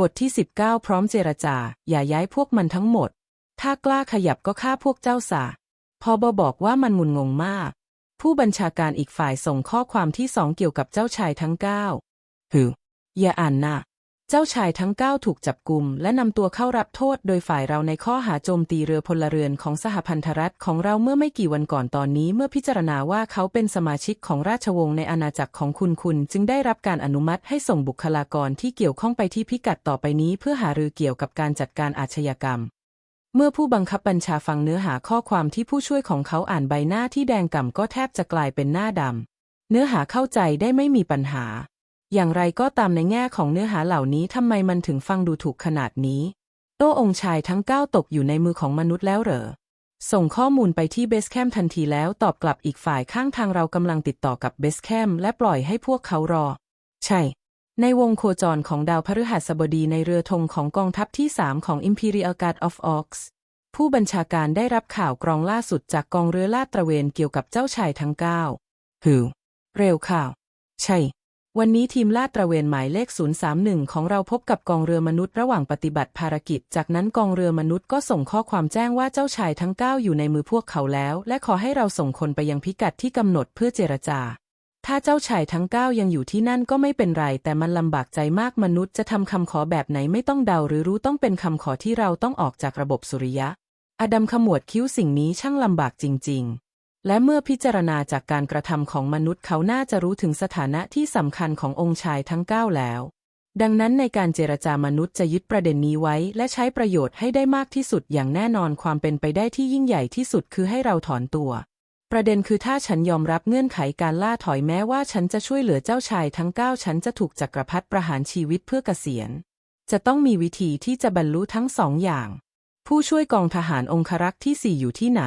บทที่ 19 พร้อมเจรจา อย่าย้ายพวกมันทั้งหมด ถ้ากล้าขยับก็ฆ่าพวกเจ้าสาพอบอบอกว่ามันมุนงงมาก ผู้บัญชาการอีกฝ่ายส่งข้อความที่สองเกี่ยวกับเจ้าชายทั้งเก้าหืออย่าอ่านนะ เจ้าชายทั้งเก้าถูกจับกุม และนำตัวเข้ารับโทษโดยฝ่ายเราในข้อหาโจมตีเรือพลเรือนของสหพันธรัฐของเราเมื่อไม่กี่วันก่อนตอนนี้ เมื่อพิจารณาว่าเขาเป็นสมาชิกของราชวงศ์ในอาณาจักรของคุณคุณ จึงได้รับการอนุมัติให้ส่งบุคลากรที่เกี่ยวข้องไปที่พิกัดต่อไปนี้ เพื่อหารือเกี่ยวกับการจัดการอาชญากรรม เมื่อผู้บังคับบัญชาฟังเนื้อหาข้อความที่ผู้ช่วยของเขาอ่านใบหน้าที่แดงก่ำก็แทบจะกลายเป็นหน้าดำเนื้อหาเข้าใจได้ไม่มีปัญหา อย่างไรก็ตามในแง่ของเนื้อหาเหล่านี้ทำไมมันถึงฟังดูถูกขนาดนี้ โต้องค์ชายทั้งเก้าตกอยู่ในมือของมนุษย์แล้วเหรอ ส่งข้อมูลไปที่เบสแคมทันทีแล้วตอบกลับอีกฝ่ายข้างทางเรากำลังติดต่อกับเบสแคมและปล่อยให้พวกเขารอ ใช่ ในวงโคจรของดาวพฤหัสบดีในเรือธงของกองทัพที่ 3 ของ Imperial Guard of Ox ผู้บัญชาการได้รับข่าวกรองล่าสุดจากกองเรือลาดตระเวนเกี่ยวกับเจ้าชายทั้งเก้าหือเร็วข่าว ใช่ วันนี้ทีมลาดตระเวนหมายเลข 031 ของเราพบกับกองเรือมนุษย์ระหว่างปฏิบัติภารกิจ จากนั้นกองเรือมนุษย์ก็ส่งข้อความแจ้งว่าเจ้าชายทั้ง 9 อยู่ในมือพวกเขาแล้ว และขอให้เราส่งคนไปยังพิกัดที่กำหนดเพื่อเจรจา ถ้าเจ้าชายทั้ง 9 ยังอยู่ที่นั่นก็ไม่เป็นไร แต่มันลำบากใจมากมนุษย์จะทำคำขอแบบไหนไม่ต้องเดาหรือรู้ต้องเป็นคำขอที่เราต้องออกจากระบบสุริยะ อดัมขมวดคิ้วสิ่งนี้ช่างลำบากจริง ๆ และเมื่อพิจารณาจากการกระทำของมนุษย์เขาน่าจะรู้ถึงสถานะที่สำคัญขององค์ชายทั้งเก้าแล้ว ดังนั้นในการเจรจามนุษย์จะยึดประเด็นนี้ไว้ และใช้ประโยชน์ให้ได้มากที่สุดอย่างแน่นอนความเป็นไปได้ที่ยิ่งใหญ่ที่สุดคือให้เราถอนตัว ประเด็นคือถ้าฉันยอมรับเงื่อนไขการล่าถอยแม้ว่าฉันจะช่วยเหลือเจ้าชายทั้งเก้าฉันจะถูกจักรพรรดิประหารชีวิตเพื่อเกษียณ จะต้องมีวิธีที่จะบรรลุทั้งสองอย่าง ผู้ช่วยกองทหารองครักษ์ที่สี่อยู่ที่ไหน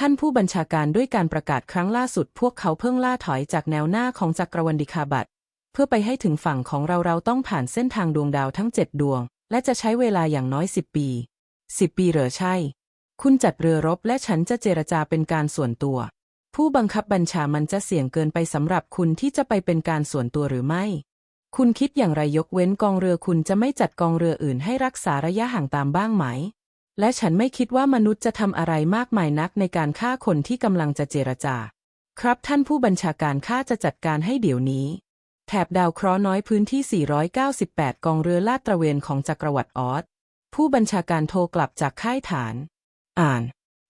ท่านผู้บัญชาการด้วยการประกาศครั้งล่าสุด พวกเขาเพิ่งล่าถอยจากแนวหน้าของจักรวรรดิคาบัตเพื่อไปให้ถึงฝั่งของเราเราต้องผ่านเส้นทางดวงดาวทั้งเจ็ดดวง และจะใช้เวลาอย่างน้อยสิบปีสิบปีเหรอใช่ คุณจัดเรือรบและฉันจะเจรจาเป็นการส่วนตัว ผู้บังคับบัญชามันจะเสี่ยงเกินไปสำหรับคุณที่จะไปเป็นการส่วนตัวหรือไม่ คุณคิดอย่างไรยกเว้นกองเรือคุณจะไม่จัดกองเรืออื่นให้รักษาระยะห่างตามบ้างไหม และฉันไม่คิดว่ามนุษย์จะทำอะไรมากมายนักในการฆ่าคนที่กำลังจะเจรจา ครับท่านผู้บัญชาการข้าจะจัดการให้เดี๋ยวนี้ แถบดาวเคราะห์น้อยพื้นที่ 498 กองเรือลาดตระเวนของจักรวรรดิออสผู้บัญชาการโทรกลับจากค่ายฐาน อ่าน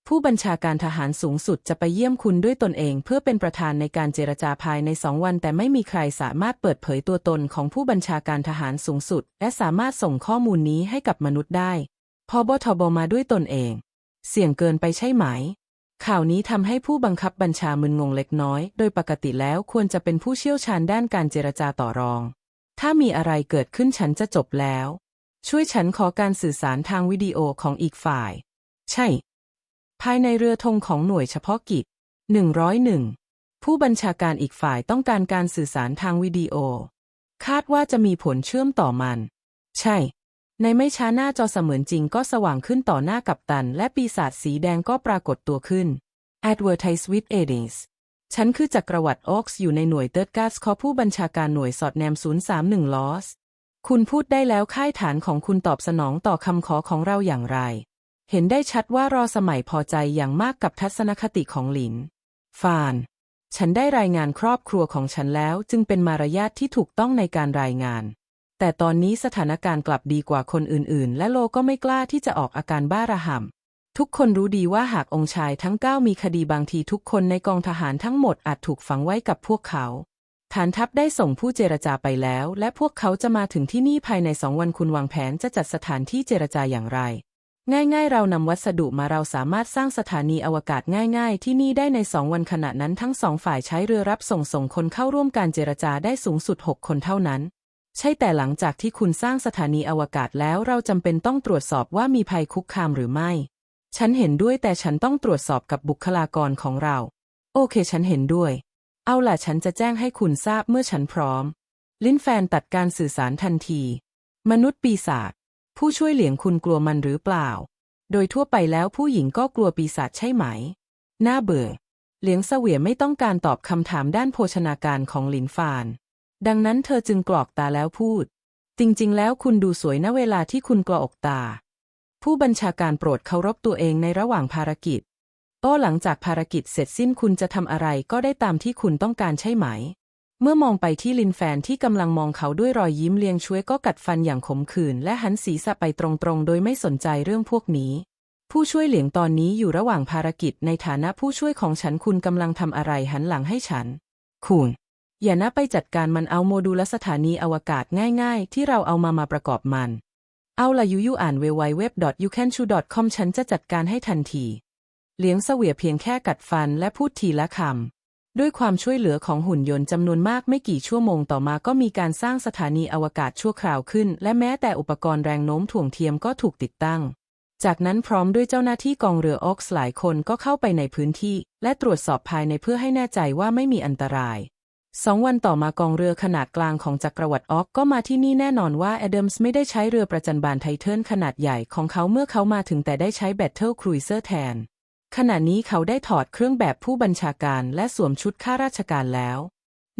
ผู้บัญชาการทหารสูงสุดจะไปเยี่ยมคุณด้วยตนเองเพื่อเป็นประธานในการเจรจาภายในสองวัน แต่ไม่มีใครสามารถเปิดเผยตัวตนของผู้บัญชาการทหารสูงสุด และสามารถส่งข้อมูลนี้ให้กับมนุษย์ได้ พอบทบมาด้วยตนเอง เสี่ยงเกินไปใช่ไหม ข่าวนี้ทำให้ผู้บังคับบัญชามึนงงเล็กน้อย โดยปกติแล้วควรจะเป็นผู้เชี่ยวชาญด้านการเจรจาต่อรอง ถ้ามีอะไรเกิดขึ้นฉันจะจบแล้ว ช่วยฉันขอการสื่อสารทางวิดีโอของอีกฝ่าย ใช่ ภายในเรือธงของหน่วยเฉพาะกิจ 101 ผู้บัญชาการอีกฝ่ายต้องการการสื่อสารทางวิดีโอ คาดว่าจะมีผลเชื่อมต่อมัน ใช่ ในไม่ช้าหน้าจอเสมือนจริงก็สว่างขึ้นต่อหน้ากับตัน และปีศาจสีแดงก็ปรากฏตัวขึ้น Advertise with Edis ฉันคือจักรวรรดิออกซ์อยู่ในหน่วยเติร์ดการ์สขอผู้บัญชาการหน่วยสอดแนม 031 ลอส คุณพูดได้แล้วค่ายฐานของคุณตอบสนองต่อคำขอของเราอย่างไร เห็นได้ชัดว่ารอสมัยพอใจอย่างมากกับทัศนคติของหลิน ฟาน ฉันได้รายงานครอบครัวของฉันแล้วจึงเป็นมารยาทที่ถูกต้องในการรายงาน แต่ตอนนี้สถานการณ์กลับดีกว่าคนอื่นๆ และโลก็ไม่กล้าที่จะออกอาการบ้าระห่ำทุกคนรู้ดีว่าหากองค์ชายทั้งเก้ามีคดีบางทีทุกคนในกองทหารทั้งหมดอาจถูกฝังไว้กับพวกเขาฐานทัพได้ส่งผู้เจรจาไปแล้ว และพวกเขาจะมาถึงที่นี่ภายในสองวันคุณวางแผนจะจัดสถานที่เจรจาอย่างไร ง่ายๆ เรานำวัสดุมาเราสามารถสร้างสถานีอวกาศง่าย ๆ ที่นี่ได้ในสองวันขณะนั้นทั้งสองฝ่ายใช้เรือรับส่งส่งคนเข้าร่วมการเจรจาได้สูงสุด 6 คนเท่านั้น ใช่แต่หลังจากที่คุณสร้างสถานีอวกาศแล้วเราจำเป็นต้องตรวจสอบว่ามีภัยคุกคามหรือไม่ ฉันเห็นด้วยแต่ฉันต้องตรวจสอบกับบุคลากรของเรา โอเคฉันเห็นด้วย เอาล่ะฉันจะแจ้งให้คุณทราบเมื่อฉันพร้อม ลิ้นแฟนตัดการสื่อสารทันที มนุษย์ปีศาจผู้ช่วยเหลียงคุณกลัวมันหรือเปล่า โดยทั่วไปแล้วผู้หญิงก็กลัวปีศาจใช่ไหม น่าเบื่อ เหลียงเสวียไม่ต้องการตอบคำถามด้านโภชนาการของหลินฟาน ดังนั้นเธอจึงกรอกตาแล้วพูด จริงๆ แล้วคุณดูสวยนะเวลาที่คุณกลออกตา ผู้บัญชาการโปรดเคารพตัวเองในระหว่างภารกิจโอ้หลังจากภารกิจเสร็จสิ้นคุณจะทำอะไรก็ได้ตามที่คุณต้องการใช่ไหม เมื่อมองไปที่ลินแฟนที่กำลังมองเขาด้วยรอยยิ้มเลียงช่วยก็กัดฟันอย่างขมขื่นและหันศีรษะไปตรงๆ โดยไม่สนใจเรื่องพวกนี้ ผู้ช่วยเหลียงตอนนี้อยู่ระหว่างภารกิจในฐานะผู้ช่วยของฉันคุณกำลังทำอะไรหันหลังให้ฉัน คุณ อย่านะไปจัดการมันเอาโมดูลสถานีอวกาศง่ายๆ ที่เราเอามามาประกอบมัน เอาละยูยูอ่านเวไวเว็บ you can chu com ฉันจะจัดการให้ทันที เลี้ยงเสวียเพียงแค่กัดฟันและพูดทีละคำ ด้วยความช่วยเหลือของหุ่นยนต์จำนวนมากไม่กี่ชั่วโมงต่อมาก็มีการสร้างสถานีอวกาศชั่วคราวขึ้น และแม้แต่อุปกรณ์แรงโน้มถ่วงเทียมก็ถูกติดตั้งจากนั้นพร้อมด้วยเจ้าหน้าที่กองเรือออกซ์หลายคนก็เข้าไปในพื้นที่ และตรวจสอบภายในเพื่อให้แน่ใจว่าไม่มีอันตราย สองวันต่อมากองเรือขนาดกลางของจักรวรรดิออกก็มาที่นี่แน่นอนว่าแอดัมส์ไม่ได้ใช้เรือประจันบานไทเทิลขนาดใหญ่ของเขาเมื่อเขามาถึงแต่ได้ใช้แบตเทิลครูเซอร์แทน ขณะนี้เขาได้ถอดเครื่องแบบผู้บัญชาการและสวมชุดข้าราชการแล้ว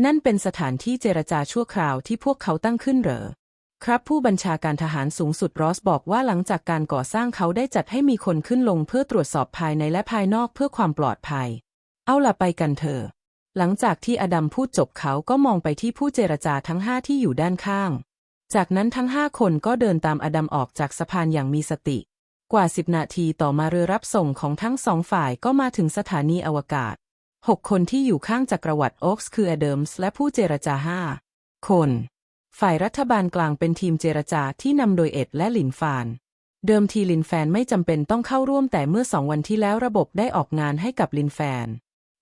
นั่นเป็นสถานที่เจรจาชั่วคราวที่พวกเขาตั้งขึ้นเหรอ ครับผู้บัญชาการทหารสูงสุดรอสบอกว่าหลังจากการก่อสร้างเขาได้จัดให้มีคนขึ้นลงเพื่อตรวจสอบภายในและภายนอกเพื่อความปลอดภัย เอาล่ะไปกันเถอะ หลังจากที่อดัมพูดจบเขาก็มองไปที่ผู้เจรจาทั้งห้าที่อยู่ด้านข้าง จากนั้นทั้งห้าคนก็เดินตามอดัมออกจากสะพานอย่างมีสติ กว่าสิบนาทีต่อมาเรือรับส่งของทั้งสองฝ่ายก็มาถึงสถานีอวกาศหกคนที่อยู่ข้างจักรวรรดิโอ๊กส์คืออดัมส์และผู้เจรจาห้าคน ฝ่ายรัฐบาลกลางเป็นทีมเจรจาที่นำโดยเอ็ดและหลินฟาน เดิมทีลินแฟนไม่จำเป็นต้องเข้าร่วมแต่เมื่อสองวันที่แล้วระบบได้ออกงานให้กับลินแฟน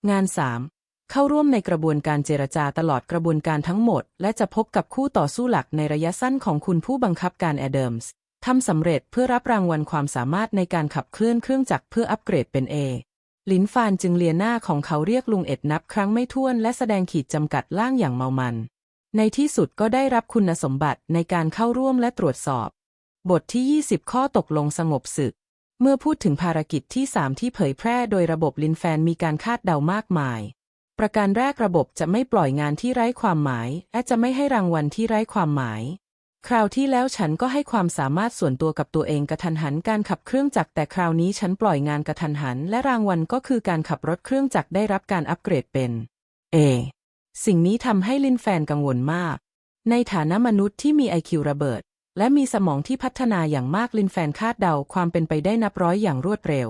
งาน 3. เข้าร่วมในกระบวนการเจรจาตลอดกระบวนการทั้งหมด และจะพบกับคู่ต่อสู้หลักในระยะสั้นของคุณผู้บังคับการแอดัมส์ทำสำเร็จเพื่อรับรางวัลความสามารถในการขับเคลื่อนเครื่องจักรเพื่ออัปเกรดเป็น A ลินฟานจึงเลียหน้าของเขาเรียกลุงเอ็ดนับครั้งไม่ถ้วนและแสดงขีดจำกัดล่างอย่างเมามัน ในที่สุดก็ได้รับคุณสมบัติในการเข้าร่วมและตรวจสอบ บทที่ 20 ข้อตกลงสงบศึก เมื่อพูดถึงภารกิจที่ 3 ที่เผยแพร่โดยระบบลินแฟนมีการคาดเดามากมาย ประการแรกระบบจะไม่ปล่อยงานที่ไร้ความหมาย และจะไม่ให้รางวัลที่ไร้ความหมาย คราวที่แล้วฉันก็ให้ความสามารถส่วนตัวกับตัวเองกระทันหันการขับเครื่องจักรแต่คราวนี้ฉันปล่อยงานกระทันหัน และรางวัลก็คือการขับรถเครื่องจักรได้รับการอัปเกรดเป็น A สิ่งนี้ทำให้ลินแฟนกังวลมาก ในฐานะมนุษย์ที่มีไอคิวระเบิด และมีสมองที่พัฒนาอย่างมากลินแฟนคาดเดาความเป็นไปได้นับร้อยอย่างรวดเร็ว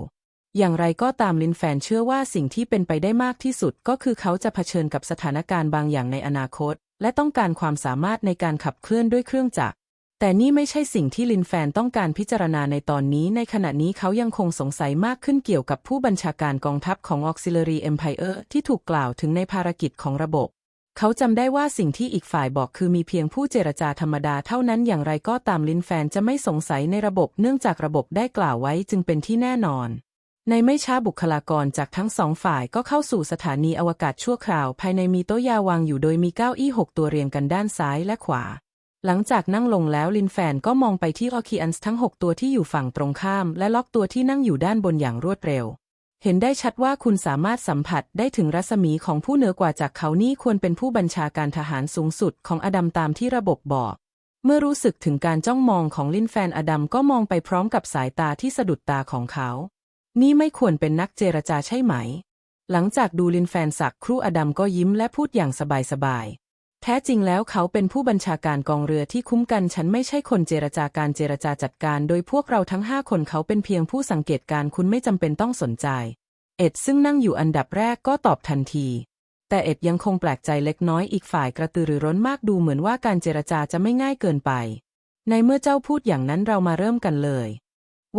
อย่างไรก็ตามลินแฟนเชื่อว่าสิ่งที่เป็นไปได้มากที่สุดก็คือเขาจะเผชิญกับสถานการณ์บางอย่างในอนาคต และต้องการความสามารถในการขับเคลื่อนด้วยเครื่องจักร แต่นี่ไม่ใช่สิ่งที่ลินแฟนต้องการพิจารณาในตอนนี้ ในขณะนี้เขายังคงสงสัยมากขึ้นเกี่ยวกับผู้บัญชาการกองทัพของ Auxiliary Empire ที่ถูกกล่าวถึงในภารกิจของระบบเขาจำได้ว่าสิ่งที่อีกฝ่ายบอกคือมีเพียงผู้เจรจาธรรมดาเท่านั้นอย่างไรก็ตามลินแฟนจะไม่สงสัยในระบบเนื่องจากระบบได้กล่าวไว้จึงเป็นที่แน่นอน ในไม่ช้าบุคลากรจากทั้งสองฝ่ายก็เข้าสู่สถานีอวกาศชั่วคราว ภายในมีโต๊ะยาวางอยู่โดยมีเก้าอี้หกตัวเรียงกันด้านซ้ายและขวา หลังจากนั่งลงแล้วลินแฟนก็มองไปที่ออคีอันส์ทั้ง 6 ตัวที่อยู่ฝั่งตรงข้าม และล็อกตัวที่นั่งอยู่ด้านบนอย่างรวดเร็ว เห็นได้ชัดว่าคุณสามารถสัมผัสได้ถึงรัศมีของผู้เหนือกว่าจากเขานี่ควรเป็นผู้บัญชาการทหารสูงสุดของอดัมตามที่ระบบบอก เมื่อรู้สึกถึงการจ้องมองของลินแฟนอดัมก็มองไปพร้อมกับสายตาที่สะดุดตาของเขา นี่ไม่ควรเป็นนักเจรจาใช่ไหม หลังจากดูลินแฟนสักครู่อดัมก็ยิ้มและพูดอย่างสบายๆ แท้จริงแล้วเขาเป็นผู้บัญชาการกองเรือที่คุ้มกันฉันไม่ใช่คนเจรจาการเจรจาจัดการ โดยพวกเราทั้งห้าคนเขาเป็นเพียงผู้สังเกตการณ์คุณไม่จำเป็นต้องสนใจ เอ็ดซึ่งนั่งอยู่อันดับแรกก็ตอบทันทีแต่เอ็ดยังคงแปลกใจเล็กน้อยอีกฝ่ายกระตือรือร้นมากดูเหมือนว่าการเจรจาจะไม่ง่ายเกินไป ในเมื่อเจ้าพูดอย่างนั้นเรามาเริ่มกันเลย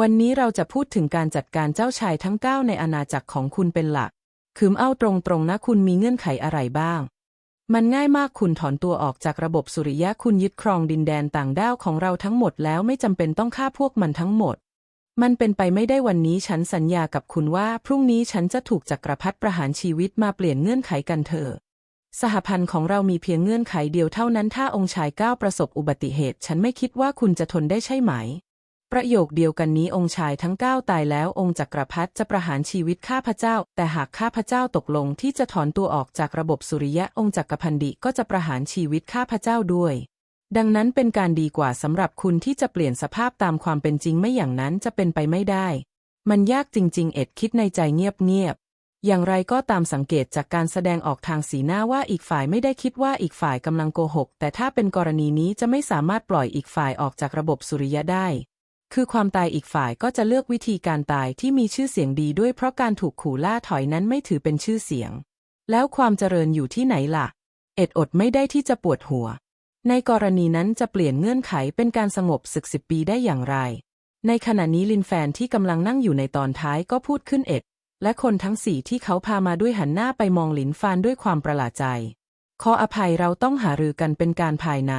วันนี้เราจะพูดถึงการจัดการเจ้าชายทั้งเก้าในอาณาจักรของคุณเป็นหลัก คืมเอาตรงๆนะคุณมีเงื่อนไขอะไรบ้าง มันง่ายมากคุณถอนตัวออกจากระบบสุริยะคุณยึดครองดินแดนต่างด้าวของเราทั้งหมดแล้วไม่จำเป็นต้องฆ่าพวกมันทั้งหมด มันเป็นไปไม่ได้วันนี้ฉันสัญญากับคุณว่า พรุ่งนี้ฉันจะถูกจักรพรรดิประหารชีวิตมาเปลี่ยนเงื่อนไขกันเถอะสหพันธ์ของเรามีเพียงเงื่อนไขเดียวเท่านั้นถ้าองค์ชายก้าวประสบอุบัติเหตุ ฉันไม่คิดว่าคุณจะทนได้ใช่ไหม ประโยคเดียวกันนี้องค์ชายทั้งเก้าตายแล้วองค์จักรพรรดิจะประหารชีวิตข้าพเจ้า แต่หากข้าพเจ้าตกลงที่จะถอนตัวออกจากระบบสุริยะองค์จักรพันดิก็จะประหารชีวิตข้าพเจ้าด้วย ดังนั้นเป็นการดีกว่าสำหรับคุณที่จะเปลี่ยนสภาพตามความเป็นจริงไม่อย่างนั้นจะเป็นไปไม่ได้ มันยากจริง ๆ เอ็ดคิดในใจเงียบๆอย่างไรก็ตามสังเกตจากการแสดงออกทางสีหน้าว่าอีกฝ่ายไม่ได้คิดว่าอีกฝ่ายกำลังโกหก แต่ถ้าเป็นกรณีนี้จะไม่สามารถปล่อยอีกฝ่ายออกจากระบบสุริยะได้ คือความตายอีกฝ่ายก็จะเลือกวิธีการตายที่มีชื่อเสียงดีด้วยเพราะการถูกขู่ล่าถอยนั้นไม่ถือเป็นชื่อเสียง แล้วความเจริญอยู่ที่ไหนล่ะ เอ็ดอดไม่ได้ที่จะปวดหัว ในกรณีนั้นจะเปลี่ยนเงื่อนไขเป็นการสงบศึกสิบปีได้อย่างไร ในขณะนี้ลินแฟนที่กำลังนั่งอยู่ในตอนท้ายก็พูดขึ้นเอ็ด และคนทั้งสี่ที่เขาพามาด้วยหันหน้าไปมองหลินฟานด้วยความประหลาดใจ ขออภัยเราต้องหารือกันเป็นการภายใน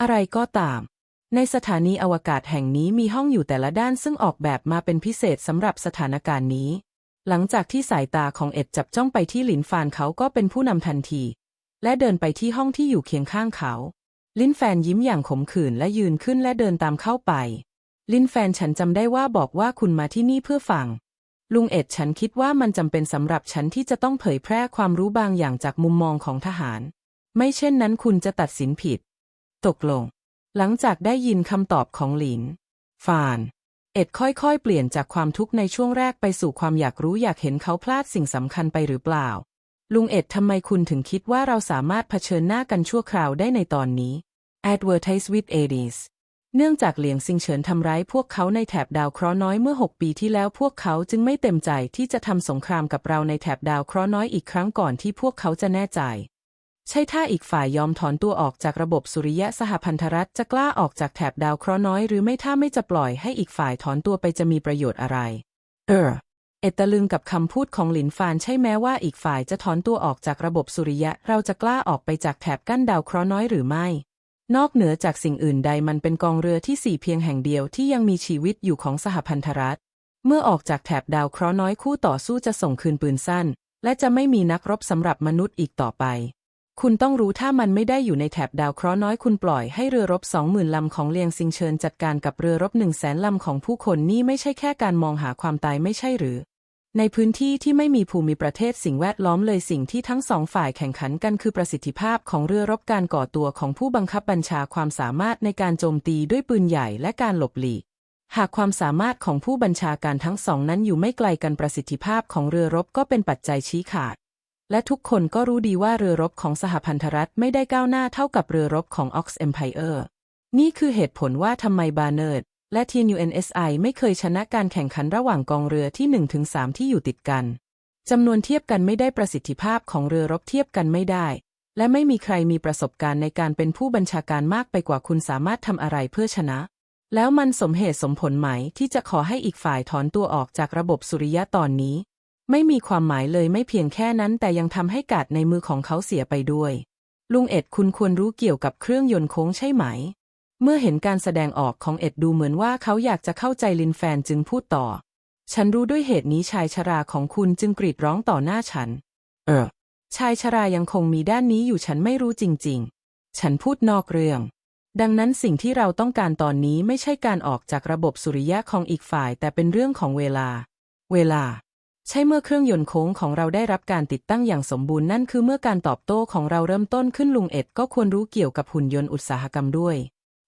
อะไรก็ตาม ในสถานีอวกาศแห่งนี้มีห้องอยู่แต่ละด้านซึ่งออกแบบมาเป็นพิเศษสำหรับสถานการณ์นี้ หลังจากที่สายตาของเอ็ดจับจ้องไปที่หลินฟานเขาก็เป็นผู้นำทันที และเดินไปที่ห้องที่อยู่เคียงข้างเขา ลินแฟนยิ้มอย่างขมขื่นและยืนขึ้นและเดินตามเข้าไป ลินแฟนฉันจำได้ว่าบอกว่าคุณมาที่นี่เพื่อฟัง ลุงเอ็ดฉันคิดว่ามันจำเป็นสำหรับฉันที่จะต้องเผยแพร่ความรู้บางอย่างจากมุมมองของทหาร ไม่เช่นนั้นคุณจะตัดสินผิด ตกลง หลังจากได้ยินคำตอบของหลิน ฟาน เอ็ดค่อยๆ เปลี่ยนจากความทุกข์ในช่วงแรกไปสู่ความอยากรู้อยากเห็นเขาพลาดสิ่งสำคัญไปหรือเปล่า ลุงเอ็ดทำไมคุณถึงคิดว่าเราสามารถเผชิญหน้ากันชั่วคราวได้ในตอนนี้ Advertise with Edis เนื่องจากเหลียงซิงเฉินทำร้ายพวกเขาในแถบดาวเคราะห์น้อยเมื่อ 6 ปีที่แล้วพวกเขาจึงไม่เต็มใจที่จะทำสงครามกับเราในแถบดาวเคราะห์น้อยอีกครั้งก่อนที่พวกเขาจะแน่ใจ ใช่ถ้าอีกฝ่ายยอมถอนตัวออกจากระบบสุริยะสหพันธรัฐจะกล้าออกจากแถบดาวเคราะห์น้อยหรือไม่ถ้าไม่จะปล่อยให้อีกฝ่ายถอนตัวไปจะมีประโยชน์อะไร เออ เอตตะลึงกับคำพูดของหลินฟานใช่แม้ว่าอีกฝ่ายจะถอนตัวออกจากระบบสุริยะเราจะกล้าออกไปจากแถบกั้นดาวเคราะห์น้อยหรือไม่ นอกเหนือจากสิ่งอื่นใดมันเป็นกองเรือที่สี่เพียงแห่งเดียวที่ยังมีชีวิตอยู่ของสหพันธรัฐ เมื่อออกจากแถบดาวเคราะห์น้อยคู่ต่อสู้จะส่งคืนปืนสั้น และจะไม่มีนักรบสำหรับมนุษย์อีกต่อไป คุณต้องรู้ถ้ามันไม่ได้อยู่ในแถบดาวเคราะห์น้อยคุณปล่อยให้เรือรบสองหมื่นลำของเลียงซิงเชิญจัดการกับเรือรบหนึ่งแสนลำของผู้คนนี่ไม่ใช่แค่การมองหาความตายไม่ใช่หรือ ในพื้นที่ที่ไม่มีภูมิประเทศสิ่งแวดล้อมเลยสิ่งที่ทั้งสองฝ่ายแข่งขันกันคือประสิทธิภาพของเรือรบการก่อตัวของผู้บังคับบัญชาความสามารถในการโจมตีด้วยปืนใหญ่และการหลบหลีกหากความสามารถของผู้บัญชาการทั้งสองนั้นอยู่ไม่ไกลกันประสิทธิภาพของเรือรบก็เป็นปัจจัยชี้ขาด และทุกคนก็รู้ดีว่าเรือรบของสหพันธรัฐไม่ได้ก้าวหน้าเท่ากับเรือรบของ Ox Empire นี่คือเหตุผลว่าทำไมบาเนิร์ดและ TNUNSI ไม่เคยชนะการแข่งขันระหว่างกองเรือที่ 1-3 ที่อยู่ติดกันจำนวนเทียบกันไม่ได้ประสิทธิภาพของเรือรบเทียบกันไม่ได้ และไม่มีใครมีประสบการณ์ในการเป็นผู้บัญชาการมากไปกว่าคุณสามารถทำอะไรเพื่อชนะ แล้วมันสมเหตุสมผลไหมที่จะขอให้อีกฝ่ายถอนตัวออกจากระบบสุริยะตอนนี้ ไม่มีความหมายเลยไม่เพียงแค่นั้นแต่ยังทำให้กาดในมือของเขาเสียไปด้วย ลุงเอ็ดคุณควรรู้เกี่ยวกับเครื่องยนต์โค้งใช่ไหม เมื่อเห็นการแสดงออกของเอ็ดดูเหมือนว่าเขาอยากจะเข้าใจลินแฟนจึงพูดต่อ ฉันรู้ด้วยเหตุนี้ชายชราของคุณจึงกรีดร้องต่อหน้าฉัน เออ ชายชรายังคงมีด้านนี้อยู่ฉันไม่รู้จริง ๆ ฉันพูดนอกเรื่องดังนั้นสิ่งที่เราต้องการตอนนี้ไม่ใช่การออกจากระบบสุริยะของอีกฝ่าย แต่เป็นเรื่องของเวลา เวลา ใช่เมื่อเครื่องยนต์โค้งของเราได้รับการติดตั้งอย่างสมบูรณ์นั่นคือเมื่อการตอบโต้ของเราเริ่มต้นขึ้นลุงเอ็ดก็ควรรู้เกี่ยวกับหุ่นยนต์อุตสาหกรรมด้วย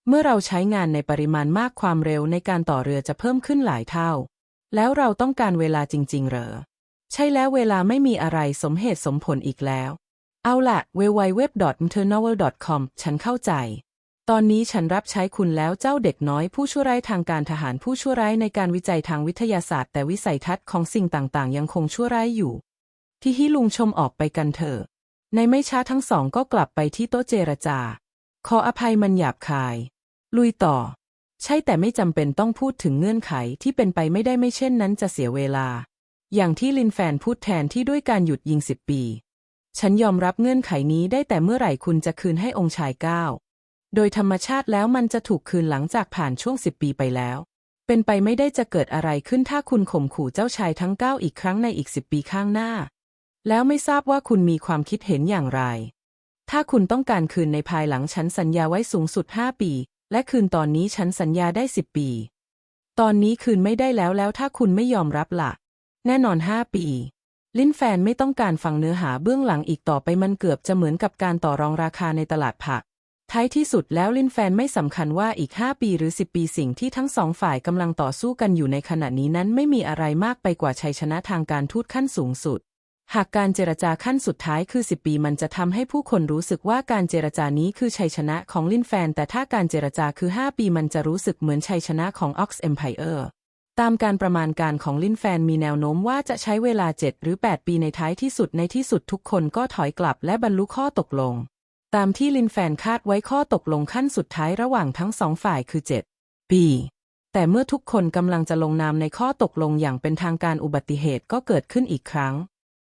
เมื่อเราใช้งานในปริมาณมากความเร็วในการต่อเรือจะเพิ่มขึ้นหลายเท่า แล้วเราต้องการเวลาจริง ๆ เหรอ ใช่แล้วเวลาไม่มีอะไรสมเหตุสมผลอีกแล้ว เอาละ w w w i n t e r n o v e l c o m ฉันเข้าใจ ตอนนี้ฉันรับใช้คุณแล้วเจ้าเด็กน้อยผู้ชั่วร้ายทางการทหารผู้ชั่วร้ายในการวิจัยทางวิทยาศาสตร์ แต่วิสัยทัศน์ของสิ่งต่างๆ ยังคงชั่วร้ายอยู่ ที่ฮิลุงชมออกไปกันเถอะ ในไม่ช้าทั้งสองก็กลับไปที่โต๊ะเจรจา ขออภัยมันหยาบคาย ลุยต่อ ใช่แต่ไม่จำเป็นต้องพูดถึงเงื่อนไขที่เป็นไปไม่ได้ไม่เช่นนั้นจะเสียเวลา อย่างที่ลินแฟนพูดแทนที่ด้วยการหยุดยิงสิบปี ฉันยอมรับเงื่อนไขนี้ได้แต่เมื่อไหร่คุณจะคืนให้องค์ชายก้าว โดยธรรมชาติแล้วมันจะถูกคืนหลังจากผ่านช่วงสิบปีไปแล้ว เป็นไปไม่ได้จะเกิดอะไรขึ้นถ้าคุณข่มขู่เจ้าชายทั้งเก้าอีกครั้งในอีกสิบปีข้างหน้า แล้วไม่ทราบว่าคุณมีความคิดเห็นอย่างไร ถ้าคุณต้องการคืนในภายหลังฉันสัญญาไว้สูงสุดห้าปี และคืนตอนนี้ฉันสัญญาได้สิบปี ตอนนี้คืนไม่ได้แล้วแล้วถ้าคุณไม่ยอมรับละ่ะ แน่นอนห้าปีลิ้นแฟนไม่ต้องการฟังเนื้อหาเบื้องหลังอีกต่อไปมันเกือบจะเหมือนกับการต่อรองราคาในตลาดผัก ท้ายที่สุดแล้วลินแฟนไม่สำคัญว่าอีก 5 ปีหรือ 10 ปีสิ่งที่ทั้งสองฝ่ายกำลังต่อสู้กันอยู่ในขณะนี้นั้นไม่มีอะไรมากไปกว่าชัยชนะทางการทูตขั้นสูงสุด หากการเจรจาขั้นสุดท้ายคือ 10 ปีมันจะทำให้ผู้คนรู้สึกว่าการเจรจานี้คือชัยชนะของลินแฟน แต่ถ้าการเจรจาคือ 5 ปีมันจะรู้สึกเหมือนชัยชนะของ Ox Empire ตามการประมาณการของลินแฟนมีแนวโน้มว่าจะใช้เวลา 7 หรือ 8 ปีในท้ายที่สุดในที่สุดทุกคนก็ถอยกลับและบรรลุข้อตกลง ตามที่ลินแฟนคาดไว้ข้อตกลงขั้นสุดท้ายระหว่างทั้งสองฝ่ายคือ 7 ปี แต่เมื่อทุกคนกำลังจะลงนามในข้อตกลงอย่างเป็นทางการอุบัติเหตุก็เกิดขึ้นอีกครั้ง